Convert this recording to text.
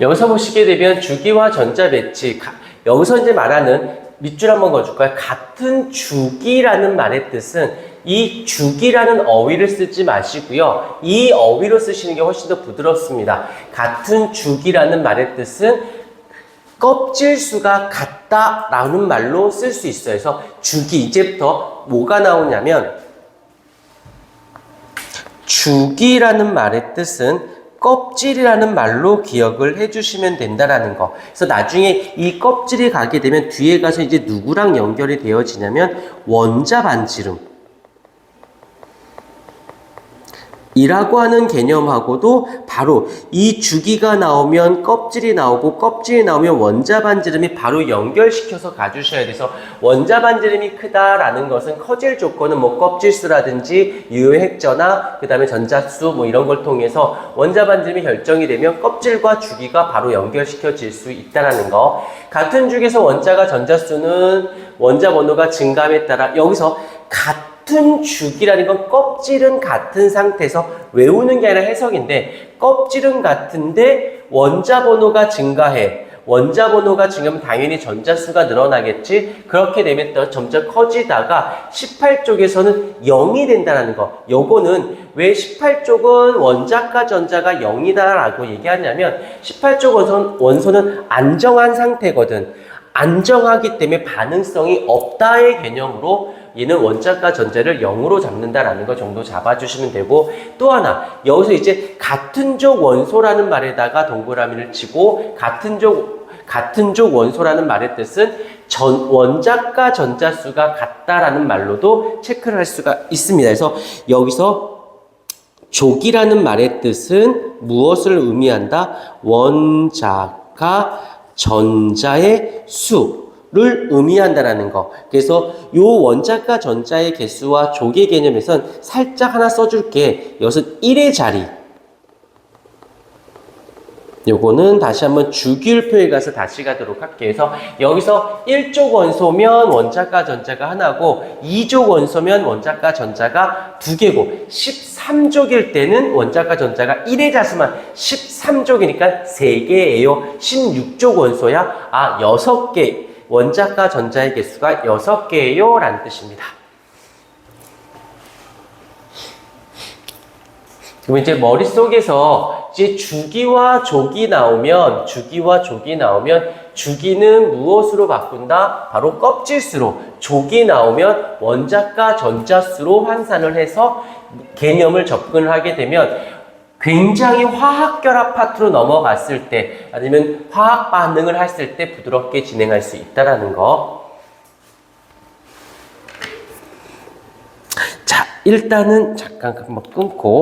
여기서 보시게 되면 주기와 전자 배치 가- 여기서 이제 말하는 밑줄 한번 그어줄까요? 같은 주기라는 말의 뜻은 이 주기라는 어휘를 쓰지 마시고요. 이 어휘로 쓰시는 게 훨씬 더 부드럽습니다. 같은 주기라는 말의 뜻은 껍질 수가 같다라는 말로 쓸 수 있어요. 그래서 주기 이제부터 뭐가 나오냐면 주기라는 말의 뜻은 껍질이라는 말로 기억을 해주시면 된다라는 거. 그래서 나중에 이 껍질이 가게 되면 뒤에 가서 이제 누구랑 연결이 되어지냐면 원자 반지름. 이라고 하는 개념하고도 바로 이 주기가 나오면 껍질이 나오고 껍질이 나오면 원자 반지름이 바로 연결시켜서 가주셔야 돼서 원자 반지름이 크다라는 것은 커질 조건은 뭐 껍질수라든지 유효 핵전화 그다음에 전자수 뭐 이런 걸 통해서 원자 반지름이 결정이 되면 껍질과 주기가 바로 연결시켜질 수 있다라는 거. 같은 주기에서 원자가 전자수는 원자 번호가 증감에 따라 여기서 같은 같은 주기라는 건 껍질은 같은 상태에서 외우는 게 아니라 해석인데 껍질은 같은데 원자 번호가 증가해. 원자 번호가 증가하면 당연히 전자수가 늘어나겠지. 그렇게 되면 또 점점 커지다가 18쪽에서는 0이 된다는 거. 요거는 왜 18쪽은 원자과 전자가 0이다라고 얘기하냐면 18쪽 원소, 원소는 안정한 상태거든. 안정하기 때문에 반응성이 없다의 개념으로 얘는 원자과 전자를 0으로 잡는다라는 거 정도 잡아주시면 되고 또 하나 여기서 이제 같은 족 원소라는 말에다가 동그라미를 치고 같은 족 같은 족 원소라는 말의 뜻은 전 원자과 전자수가 같다라는 말로도 체크를 할 수가 있습니다. 그래서 여기서 족이라는 말의 뜻은 무엇을 의미한다? 원자가 전자의 수 를 의미한다라는 거. 그래서 요 원자과 전자의 개수와 족의 개념에선 살짝 하나 써줄게. 여기서 1의 자리. 요거는 다시 한번 주기율표에 가서 다시 가도록 할게요. 그래서 여기서 1족 원소면 원자과 전자가 하나고 2족 원소면 원자과 전자가 두 개고 13족일 때는 원자과 전자가 1의 자수만 13족이니까 3개예요. 16족 원소야. 아, 6개. 원자과 전자의 개수가 6개예요. 라는 뜻입니다. 그럼 이제 머릿속에서 이제 주기와 족이 나오면 주기와 족이 나오면 주기는 무엇으로 바꾼다? 바로 껍질수로 족이 나오면 원자과 전자수로 환산을 해서 개념을 접근을 하게 되면 굉장히 화학 결합 파트로 넘어갔을 때 아니면 화학 반응을 했을 때 부드럽게 진행할 수 있다라는 거. 자, 일단은 잠깐 한번 끊고